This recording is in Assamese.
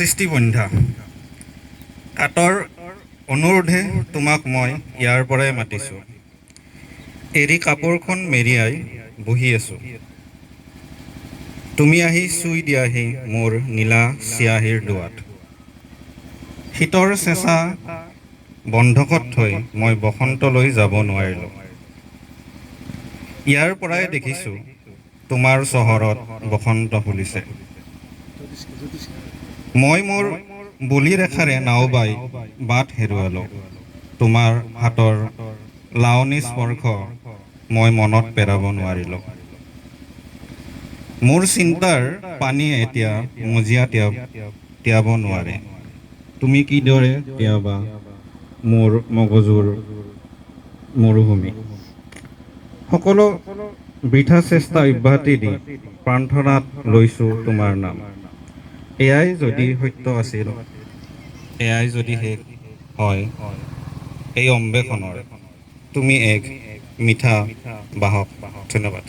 সৃষ্টিবন্ধা। কাটৰ অনুৰোধে তোমাক মই ইয়াৰ পৰাই মাতিছোঁ। এৰি কাপোৰখন মেৰিয়াই বহি আছোঁ। তুমি আহি চুই দিয়াহি মোৰ নীলা চিয়াহীৰ দুৱাত। শীতৰ চেঁচা বন্ধকত থৈ মই বসন্তলৈ যাব নোৱাৰিলোঁ। ইয়াৰ পৰাই দেখিছোঁ তোমাৰ চহৰত বসন্ত ফুলিছে। মই মোৰ বুলি ৰেখাৰে নাও বাই বাট হেৰুৱালোঁ। তোমাৰ হাতৰ লাৱনী স্পৰ্শ মই মনত পেলাব নোৱাৰিলোঁ। মোৰ চিন্তাৰ পানীয়ে এতিয়া মজিয়া তিয়াব তিয়াব নোৱাৰে। তুমি কিদৰে তিয়াবা মোৰ মগজুৰ মৰুভূমি? সকলো বৃথা চেষ্টা অব্যাহতি দি প্ৰাৰ্থনাত লৈছোঁ তোমাৰ নাম। এয়াই যদি সত্য আছিল এয়াই যদি শেষ হয় এই অম্বেষণৰ তুমি এক মিঠা বাহক। ধন্যবাদ।